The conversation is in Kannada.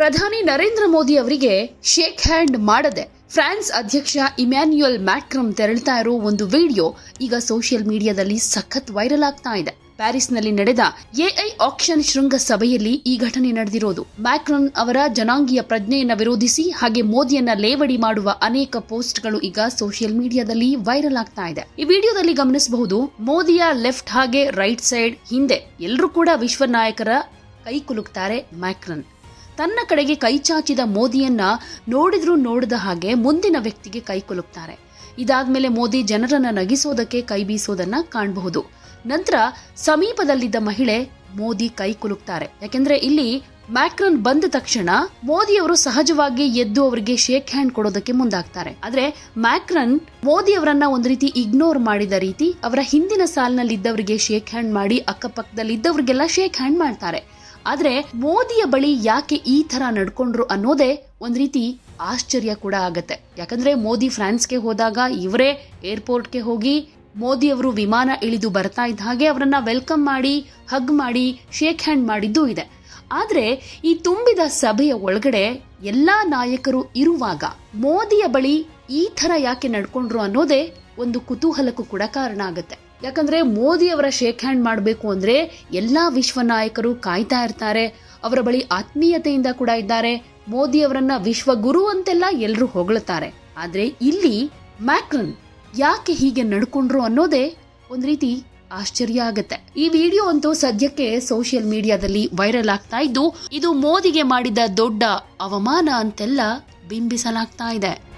ಪ್ರಧಾನಿ ನರೇಂದ್ರ ಮೋದಿ ಅವರಿಗೆ ಶೇಕ್ ಹ್ಯಾಂಡ್ ಮಾಡದೆ ಫ್ರಾನ್ಸ್ ಅಧ್ಯಕ್ಷ ಇಮ್ಯಾನ್ಯುಯಲ್ ಮ್ಯಾಕ್ರಮ್ ತೆರಳ್ತಾ ಇರೋ ಒಂದು ವಿಡಿಯೋ ಈಗ ಸೋಷಿಯಲ್ ಮೀಡಿಯಾದಲ್ಲಿ ಸಖತ್ ವೈರಲ್ ಆಗ್ತಾ ಇದೆ. ಪ್ಯಾರಿಸ್ನಲ್ಲಿ ನಡೆದ ಎಐ ಆಕ್ಷನ್ ಶೃಂಗ ಸಭೆಯಲ್ಲಿ ಈ ಘಟನೆ ನಡೆದಿರೋದು. ಮ್ಯಾಕ್ರನ್ ಅವರ ಜನಾಂಗೀಯ ಪ್ರಜ್ಞೆಯನ್ನು ವಿರೋಧಿಸಿ ಹಾಗೆ ಮೋದಿಯನ್ನ ಲೇವಡಿ ಮಾಡುವ ಅನೇಕ ಪೋಸ್ಟ್ಗಳು ಈಗ ಸೋಷಿಯಲ್ ಮೀಡಿಯಾದಲ್ಲಿ ವೈರಲ್ ಆಗ್ತಾ ಇದೆ. ಈ ವಿಡಿಯೋದಲ್ಲಿ ಗಮನಿಸಬಹುದು, ಮೋದಿಯ ಲೆಫ್ಟ್ ಹಾಗೆ ರೈಟ್ ಸೈಡ್ ಹಿಂದೆ ಎಲ್ಲರೂ ಕೂಡ ವಿಶ್ವ ನಾಯಕರ ಕೈ ಕುಲುಕ್ತಾರೆ ಮ್ಯಾಕ್ರನ್. ತನ್ನ ಕಡೆಗೆ ಕೈ ಚಾಚಿದ ಮೋದಿಯನ್ನ ನೋಡಿದ್ರೂ ನೋಡಿದ ಹಾಗೆ ಮುಂದಿನ ವ್ಯಕ್ತಿಗೆ ಕೈ ಇದಾದ ಮೇಲೆ ಮೋದಿ ಜನರನ್ನ ನಗಿಸೋದಕ್ಕೆ ಕೈ ಬೀಸೋದನ್ನ ಕಾಣಬಹುದು. ನಂತರ ಸಮೀಪದಲ್ಲಿದ್ದ ಮಹಿಳೆ ಮೋದಿ ಕೈ ಕುಲುಕ್ತಾರೆ ಯಾಕೆಂದ್ರೆ ಇಲ್ಲಿ ಮ್ಯಾಕ್ರನ್ ಬಂದ ತಕ್ಷಣ ಮೋದಿ ಅವರು ಸಹಜವಾಗಿ ಎದ್ದು ಅವರಿಗೆ ಶೇಕ್ ಹ್ಯಾಂಡ್ ಕೊಡೋದಕ್ಕೆ ಮುಂದಾಗ್ತಾರೆ. ಆದ್ರೆ ಮ್ಯಾಕ್ರನ್ ಮೋದಿ ಅವರನ್ನ ಒಂದು ರೀತಿ ಇಗ್ನೋರ್ ಮಾಡಿದ ರೀತಿ ಅವರ ಹಿಂದಿನ ಸಾಲಿನಲ್ಲಿದ್ದವರಿಗೆ ಶೇಕ್ ಹ್ಯಾಂಡ್ ಮಾಡಿ ಅಕ್ಕಪಕ್ಕದಲ್ಲಿದ್ದವರಿಗೆಲ್ಲ ಶೇಕ್ ಹ್ಯಾಂಡ್ ಮಾಡ್ತಾರೆ. ಆದ್ರೆ ಮೋದಿಯ ಬಳಿ ಯಾಕೆ ಈ ತರ ನಡ್ಕೊಂಡ್ರು ಅನ್ನೋದೇ ಒಂದ್ ರೀತಿ ಆಶ್ಚರ್ಯ ಕೂಡ ಆಗತ್ತೆ. ಯಾಕಂದ್ರೆ ಮೋದಿ ಫ್ರಾನ್ಸ್ಗೆ ಹೋದಾಗ ಇವರೇ ಏರ್ಪೋರ್ಟ್ಗೆ ಹೋಗಿ ಮೋದಿ ಅವರು ವಿಮಾನ ಇಳಿದು ಬರ್ತಾ ಇದ್ದ ಹಾಗೆ ಅವರನ್ನ ವೆಲ್ಕಮ್ ಮಾಡಿ, ಹಗ್ ಮಾಡಿ, ಶೇಕ್ ಹ್ಯಾಂಡ್ ಮಾಡಿದ್ದು ಇದೆ. ಆದ್ರೆ ಈ ತುಂಬಿದ ಸಭೆಯ ಒಳಗಡೆ ಎಲ್ಲಾ ನಾಯಕರು ಇರುವಾಗ ಮೋದಿಯ ಬಳಿ ಈ ತರ ಯಾಕೆ ನಡ್ಕೊಂಡ್ರು ಅನ್ನೋದೇ ಒಂದು ಕುತೂಹಲಕ್ಕೂ ಕೂಡ ಕಾರಣ ಆಗತ್ತೆ. ಯಾಕಂದ್ರೆ ಮೋದಿ ಅವರ ಶೇಕ್ ಹ್ಯಾಂಡ್ ಮಾಡಬೇಕು ಅಂದ್ರೆ ಎಲ್ಲಾ ವಿಶ್ವ ನಾಯಕರು ಕಾಯ್ತಾ ಇರ್ತಾರೆ. ಅವರ ಬಳಿ ಆತ್ಮೀಯತೆಯಿಂದ ಕೂಡ ಇದ್ದಾರೆ. ಮೋದಿ ಅವರನ್ನ ವಿಶ್ವ ಗುರು ಅಂತೆಲ್ಲ ಎಲ್ಲರೂ ಹೊಗಳುತ್ತಾರೆ ಆದ್ರೆ ಇಲ್ಲಿ ಮ್ಯಾಕ್ರನ್ ಯಾಕೆ ಹೀಗೆ ನಡ್ಕೊಂಡ್ರು ಅನ್ನೋದೇ ಒಂದ್ ರೀತಿ ಆಶ್ಚರ್ಯ ಆಗತ್ತೆ. ಈ ವಿಡಿಯೋ ಅಂತೂ ಸದ್ಯಕ್ಕೆ ಸೋಷಿಯಲ್ ಮೀಡಿಯಾದಲ್ಲಿ ವೈರಲ್ ಆಗ್ತಾ ಇದ್ದು, ಇದು ಮೋದಿಗೆ ಮಾಡಿದ ದೊಡ್ಡ ಅವಮಾನ ಅಂತೆಲ್ಲ ಬಿಂಬಿಸಲಾಗ್ತಾ ಇದೆ.